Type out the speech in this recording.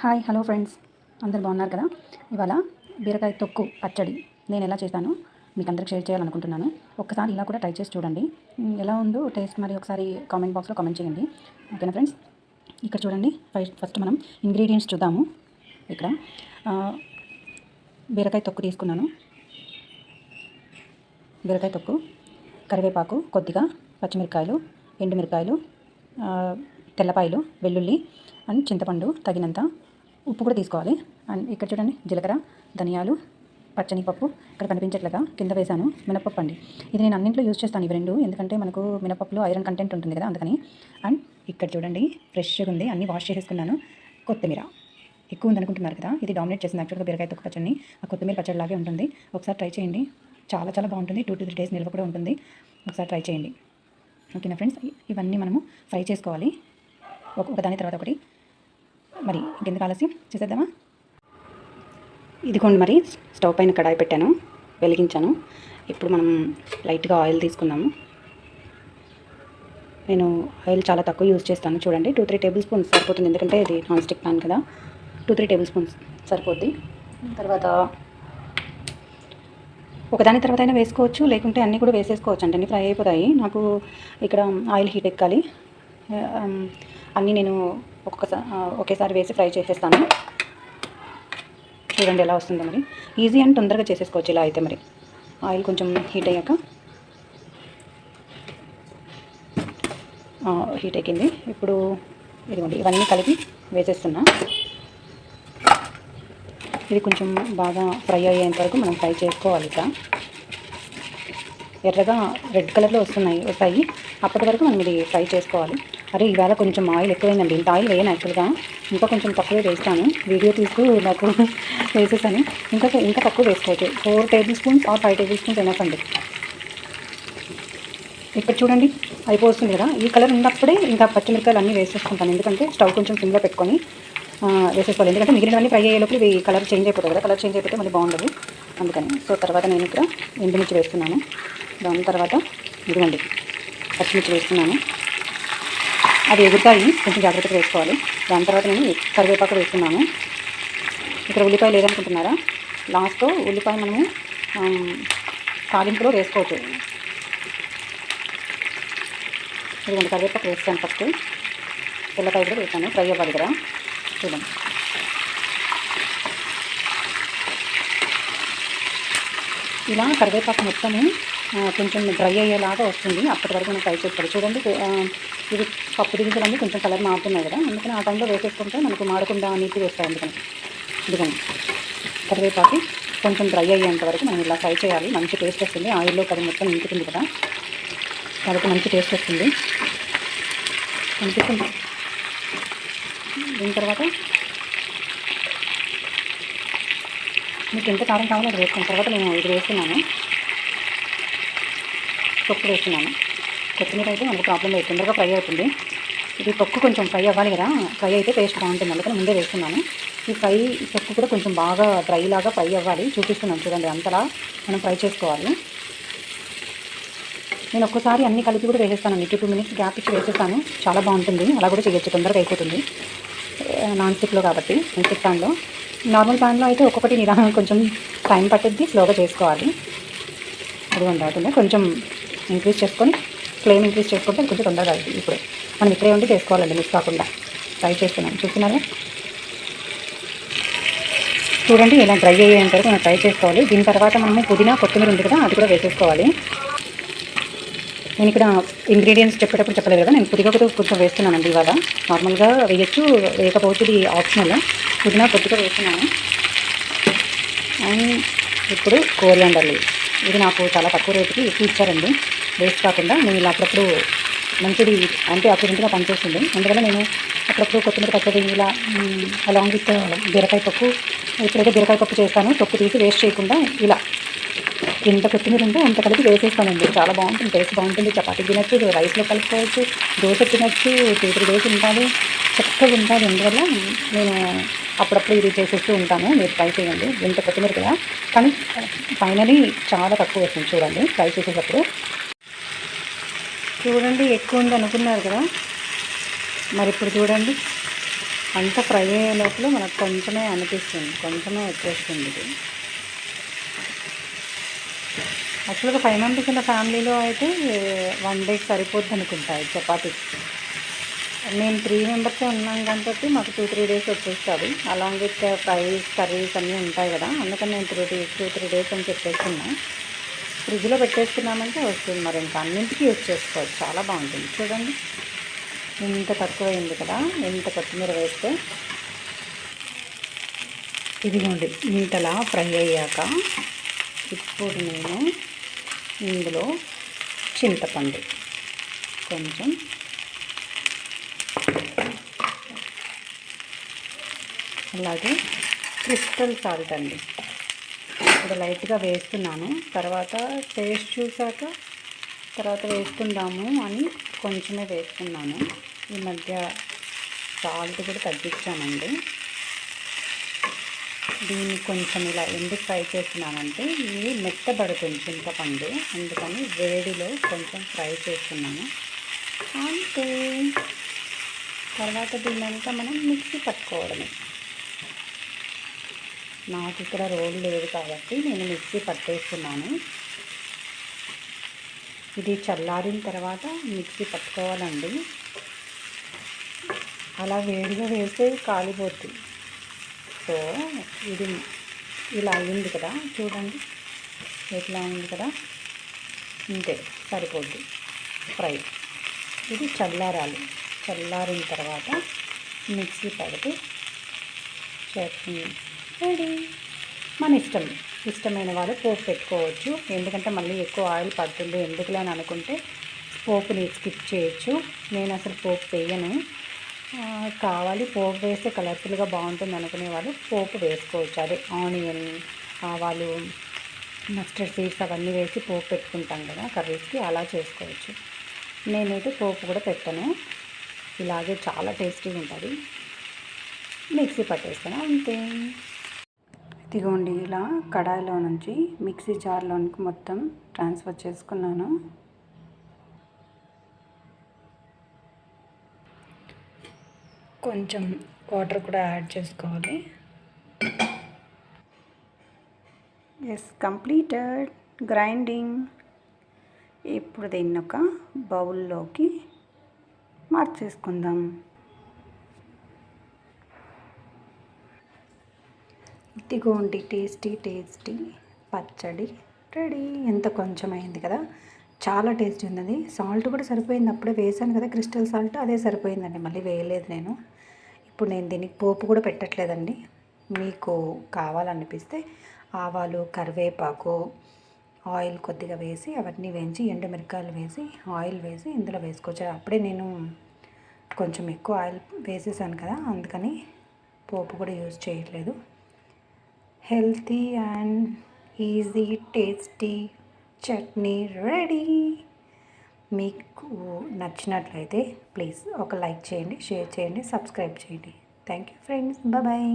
Hi hello friends. అందరు బాగున్నారు కదా? ఇవాళ బీరకాయ తొక్కు పచ్చడి నేను ఎలా చేశాను మీకు అందరికి షేర్ చేయాలనుకుంటున్నాను. ఒక్కసారి ఇలా కూడా ట్రై చేసి చూడండి. ఎలా ఉందో టేస్ట్ మరి ఒకసారి కామెంట్ బాక్స్లో కామెంట్ చేయండి. ఓకేనా ఫ్రెండ్స్? ఇక్కడ చూడండి ఫస్ట్ ఫస్ట్ మనం ఇంగ్రీడియంట్స్ చూద్దాము. ఇక్కడ బీరకాయ తొక్కు తీసుకున్నాను. బీరకాయ తొక్కు కరివేపాకు కొద్దిగా పచ్చిమిరకాయలు ఎండుమిరకాయలు తెల్లపాయలు వెల్లుల్లి అండ్ చింతపండు తగినంత ఉప్పు కూడా తీసుకోవాలి. అండ్ ఇక్కడ చూడండి జీలకర్ర ధనియాలు పచ్చని పప్పు ఇక్కడ కనిపించట్లుగా కింద వేశాను మినపప్పు అండి. ఇది నేను అన్నింటిలో యూజ్ చేస్తాను ఇవి రెండు. ఎందుకంటే మనకు మినపప్పులో ఐరన్ కంటెంట్ ఉంటుంది కదా అందుకని. అండ్ ఇక్కడ చూడండి ఫ్రెష్గా ఉంది అన్నీ వాష్ చేసేసుకున్నాను. కొత్తిమీర. ఎక్కువ ఉందనుకుంటున్నారు కదా ఇది డామినేట్ చేసింది యాక్చువల్గా బీరకాయ తొక్క పచ్చడిని. ఆ కొత్తిమీర పచ్చడిలాగే ఉంటుంది. ఒకసారి ట్రై చేయండి. చాలా చాలా బాగుంటుంది. టూ టు త్రీ డేస్ నిల్వ కూడా ఉంటుంది. ఒకసారి ట్రై చేయండి. ఓకేనా ఫ్రెండ్స్? ఇవన్నీ మనము ఫ్రై చేసుకోవాలి. ఒక దాని తర్వాత ఒకటి. మరి ఇంకెందుకు ఆలస్యం? చేసేద్దామా? ఇదిగోండి మరి స్టవ్ పైన కడాయి పెట్టాను వెలిగించాను. ఇప్పుడు మనం లైట్గా ఆయిల్ తీసుకుందాము. నేను ఆయిల్ చాలా తక్కువ యూజ్ చేస్తాను చూడండి. టూ త్రీ టేబుల్ స్పూన్స్ సరిపోతుంది ఎందుకంటే ఇది నాన్ స్టిక్ ప్యాన్ కదా. టూ త్రీ టేబుల్ స్పూన్స్ సరిపోద్ది. తర్వాత ఒకదాని తర్వాత అయినా వేసుకోవచ్చు లేకుంటే అన్నీ కూడా వేసేసుకోవచ్చు. అంటే అన్నీ ఫ్రై అయిపోతాయి. నాకు ఇక్కడ ఆయిల్ హీట్ ఎక్కాలి. అన్నీ నేను ఒక్కొక్కసారి ఒకేసారి వేసి ఫ్రై చేసేస్తాను. చూడండి ఎలా వస్తుందో మరి. ఈజీ అండ్ తొందరగా చేసేసుకోవచ్చు ఇలా అయితే మరి. ఆయిల్ కొంచెం హీట్ అయ్యాక. హీట్ ఎక్కింది ఇప్పుడు ఇదిగోండి ఇవన్నీ కలిపి వేసేస్తున్నా. ఇది కొంచెం బాగా ఫ్రై అయ్యేంత వరకు మనం ఫ్రై చేసుకోవాలి ఇక. ఎర్రగా రెడ్ కలర్లో వస్తున్నాయి వస్తాయి. అప్పటి వరకు మనం ఇది ఫ్రై చేసుకోవాలి. అరే ఈవేళ కొంచెం ఆయిల్ ఎక్కువైందండి. ఇంత ఆయిల్ వేయను యాక్చువల్గా ఇంకా కొంచెం తక్కువే వేస్తాను. వీడియో తీస్తూ నాకు వేసేసాను. ఇంకా ఇంకా తక్కువ వేసుకోవచ్చు four tablespoons or five tablespoons enough అండి. ఇక్కడ చూడండి అయిపోతుంది కదా. ఈ కలర్ ఉన్నప్పుడే ఇంకా పచ్చిమిరకాయలు అన్నీ వేసేసుకుంటాను. ఎందుకంటే స్టవ్ కొంచెం సిమ్లో పెట్టుకొని వేసేసుకోవాలి. ఎందుకంటే మిగిలినవన్నీ ఫ్రై అయ్యేలోపు ఇవి కలర్ చేంజ్ అయిపోతుంది కదా. కలర్ చేంజ్ అయిపోతే మళ్ళీ బాగుండదు. అందుకని సో తర్వాత నేను ఇక్కడ ఎండుమిర్చి వేస్తున్నాను. దాని తర్వాత ఇదిగోండి. పచ్చిమిర్చి వేస్తున్నాను అవి ఎగురుతాయి. కొంచెం జాగ్రత్తగా వేసుకోవాలి. దాని తర్వాత నేను కరివేపాకు వేస్తున్నాను ఇక్కడ ఉల్లిపాయ లేదనుకుంటున్నారా? లాస్ట్లో ఉల్లిపాయ మనము తాగింపులో తాలింపులో వేసుకోవచ్చు. ఇదిగోండి కరివేపాకు వేస్తాను ఫస్ట్ పిల్లకాయ కూడా వేసాను. ఫ్రై అవ్వాలి కదా. చూడండి ఇలా కరివేపాకు మొత్తము కొంచెం డ్రై అయ్యేలాగా వస్తుంది. అప్పటి వరకు మనం ఫ్రై చేసుకోవాలి చూడండి ఇది పప్పు దిగుదలన్నీ కొంచెం కలర్ మారుతున్నాయి కదా. అందుకని ఆ టైంలో వేసేసుకుంటే మనకు మాడకుండా నీటి వేస్తాయి అందుకని. ఇదిగోండి. కరివేపాకు కొంచెం డ్రై అయ్యేంత వరకు మనం ఇలా ఫ్రై చేయాలి. మంచి టేస్ట్ వస్తుంది. ఆయిల్లో కది మొత్తం ఇంకుతుంది కదా. కాబట్టి మంచి టేస్ట్ వస్తుంది. అనిపిస్తుంది దీని తర్వాత మీకు ఎంత కారం కావాలో అది వేసుకున్న తర్వాత నేను ఇది వేస్తున్నాను. తొక్కు వేస్తున్నాను. కొత్తిమీర అయితే మనకు ప్రాబ్లం లేదు. తొందరగా ఫ్రై అవుతుంది. ఇది తొక్కు కొంచెం ఫ్రై అవ్వాలి కదా. ఫ్రై అయితే టేస్ట్ బాగుంటుంది. అందుకని ముందే వేస్తున్నాను. ఈ ఫ్రై తొక్కు కూడా కొంచెం బాగా డ్రై లాగా ఫ్రై అవ్వాలి. చూపిస్తున్నాను చూడండి అంతలా మనం ఫ్రై చేసుకోవాలి. నేను ఒక్కసారి అన్ని కలిపి కూడా వేసేస్తాను. టూ టూ మినిట్స్ గ్యాప్ ఇచ్చి వేసేస్తాను. చాలా బాగుంటుంది. అలా కూడా చేయొచ్చు. తొందరగా అయిపోతుంది. నాన్ స్టిక్లో కాబట్టి నాన్ స్టిక్ ప్యాన్లో నార్మల్ ప్యాన్లో అయితే ఒక్కొక్కటి నిదానం కొంచెం టైం పట్టుద్ది. స్లోగా చేసుకోవాలి. అది అవుతుంది. కొంచెం ఇంక్రీజ్ చేసుకొని ఫ్లేమ్ ఇంక్రీజ్ చేసుకుంటే కొంచెం తొందరగా అవుతుంది. ఇప్పుడు మనం ఇక్కడే ఉండి చేసుకోవాలండి మిస్ కాకుండా. ట్రై చేస్తున్నాను చూస్తున్నారా? చూడండి ఇలా డ్రై అయ్యేంత వరకు మనం ఫ్రై చేసుకోవాలి. దీని తర్వాత మనము పుదీనా కొత్తిమీర ఉంది కదా అది కూడా వేసేసుకోవాలి. నేను ఇక్కడ ఇంగ్రీడియంట్స్ చెప్పేటప్పుడు చెప్పలేదు కదా నేను పుదిగా కూడా కొంచెం వేస్తున్నానండి ఇవాళ. నార్మల్గా వేయచ్చు వేయకపోతే ఇది ఆప్షనల్ పుదీనా కొద్దిగా వేస్తున్నాను. అండ్ ఇప్పుడు కోరియాండర్ లీవ్స్ ఇది నాకు చాలా తక్కువ రేటుకి ఎక్కువ ఇచ్చారండి. వేస్ట్ కాకుండా నేను ఇలా అప్పుడప్పుడు మంచిది అంటే ఆక్సిడెంట్గా పనిచేస్తుంది. అందువల్ల నేను అప్పుడప్పుడు కొత్తిమీర పచ్చడి ఇలా అలాంగ్ విత్ బీరకాయ పప్పు ఎప్పుడైతే బీరకాయ పప్పు చేస్తానో. పప్పు తీసి వేస్ట్ చేయకుండా ఇలా ఎంత కొత్తిమీర ఉంటే అంత కలిపి వేసేస్తానండి. చాలా బాగుంటుంది టేస్ట్ బాగుంటుంది. చపాతీ తినచ్చు రైస్లో కలుపుకోవచ్చు దోశ తినచ్చు చేతులు దోశ ఉంటుంది చక్కగా ఉంటుంది అందువల్ల నేను అప్పుడప్పుడు ఇది చేసేస్తూ ఉంటాను. మీరు ట్రై చేయండి. ఎంత కొత్తిమీర కదా. కానీ ఫైనలీ చాలా తక్కువ వస్తుంది చూడండి. ట్రై చేసేటప్పుడు చూడండి ఎక్కువ ఉంది అనుకున్నారు కదా. మరి ఇప్పుడు చూడండి అంత ఫ్రై అయ్యే లోపల మనకు కొంచెమే అనిపిస్తుంది కొంచెమే వచ్చేస్తుంది ఇది. యాక్చువల్గా ఫైవ్ మెంబర్స్ ఉన్న ఫ్యామిలీలో అయితే వన్ డేకి సరిపోద్ది అనుకుంటా చపాతీ. మేము త్రీ మెంబర్సే ఉన్నాం కాబట్టి మాకు టూ త్రీ డేస్ వచ్చేస్తుంది. అలాంగ్ విత్ ఫ్రైస్ కర్రీస్ అన్నీ ఉంటాయి కదా అందుకని నేను three days two three days అని చెప్పేస్తున్నాను ఫ్రిడ్జ్లో పెట్టేసుకున్నామంటే వస్తుంది మరి. ఇంకా అన్నింటికి యూజ్ చేసుకోవచ్చు. చాలా బాగుంటుంది. చూడండి. ఇంత తక్కువ అయింది కదా. ఎంత కొత్తిమీర వేస్తే ఇదిగోండి. ఇంతలా ఫ్రై అయ్యాక ఇప్పుడు నేను ఇందులో చింతపండు కొంచెం అలాగే క్రిస్టల్ సాల్ట్ అండి. ఇప్పుడు లైట్గా వేస్తున్నాను. తర్వాత టేస్ట్ చూసాక తర్వాత వేసుకుందాము అని కొంచెమే వేస్తున్నాను. ఈ మధ్య సాల్ట్ కూడా తగ్గించానండి దీన్ని కొంచెం ఇలా ఎందుకు ఫ్రై చేస్తున్నానంటే ఇది మెత్తబడుతుంది చింతపండు. అందుకని వేడిలో కొంచెం ఫ్రై చేస్తున్నాను. అంతే. తర్వాత దీన్నంతా మనం మిక్సీ పట్టుకోవడమే. నాకు ఇక్కడ రోల్ లేదు కాబట్టి నేను మిక్సీ పట్టేస్తున్నాను. ఇది చల్లారిన తర్వాత మిక్సీ పట్టుకోవాలండి. అలా వేడిగా వేస్తే కాలిపోతుంది సో ఇది ఇలా అయింది కదా చూడండి. ఎట్లా ఉంది కదా? ఇంతే సరిపోద్ది. ఫ్రై. ఇది చల్లారాలి. చల్లారిన తర్వాత మిక్సీ పడితే చట్నీ రెడీ మన ఇష్టం. ఇష్టమైన వాళ్ళు పోపు పెట్టుకోవచ్చు. ఎందుకంటే మళ్ళీ ఎక్కువ ఆయిల్ పడుతుంది. ఎందుకులే అని అనుకుంటే పోపుని స్కిప్ చేయొచ్చు. నేను అసలు పోపు వేయను. కావాలి. పోపు వేస్తే కలర్ఫుల్గా బాగుంటుంది అనుకునే వాళ్ళు పోపు వేసుకోవచ్చు. అదే ఆనియన్ ఆవాలు మస్టర్డ్ సీడ్స్ అవన్నీ వేసి పోపు పెట్టుకుంటాం కదా కర్రీస్కి అలా చేసుకోవచ్చు. నేనైతే పోపు కూడా పెట్టను. ఇలాగే చాలా టేస్టీగా ఉంటుంది మిక్సీ పట్టేస్తాను. అంతే. ఇదిగోండి ఇలా కడాయిలో నుంచి మిక్సీ జార్లోనికి మొత్తం ట్రాన్స్ఫర్ చేసుకున్నాను. కొంచెం వాటర్ కూడా యాడ్ చేసుకోవాలి. ఎస్ కంప్లీటెడ్ గ్రైండింగ్ ఇప్పుడు దీన్ని ఒక బౌల్లోకి మార్చేసుకుందాం. ఇదిగోండి టేస్టీ టేస్టీ పచ్చడి రెడీ. ఎంత కొంచెం అయింది కదా. చాలా టేస్టీ ఉంది సాల్ట్ కూడా సరిపోయింది. అప్పుడే వేసాను కదా క్రిస్టల్ సాల్ట్ అదే సరిపోయిందండి. మళ్ళీ వేయలేదు నేను. ఇప్పుడు నేను దీనికి పోపు కూడా పెట్టట్లేదండి. మీకు కావాలనిపిస్తే ఆవాలు కరివేపాకు ఆయిల్ కొద్దిగా వేసి అవన్నీ వేయించి ఎండుమిరకాయలు వేసి ఆయిల్ వేసి ఇందులో వేసుకోవచ్చు. అప్పుడే నేను కొంచెం ఎక్కువ ఆయిల్ వేసేసాను కదా. అందుకని పోపు కూడా యూజ్ చేయట్లేదు. Healthy and easy tasty chutney ready. మీకు నచ్చినట్లయితే ప్లీజ్ ఒక లైక్ చేయండి షేర్ చేయండి సబ్స్క్రైబ్ చేయండి. Thank you friends. బాయ్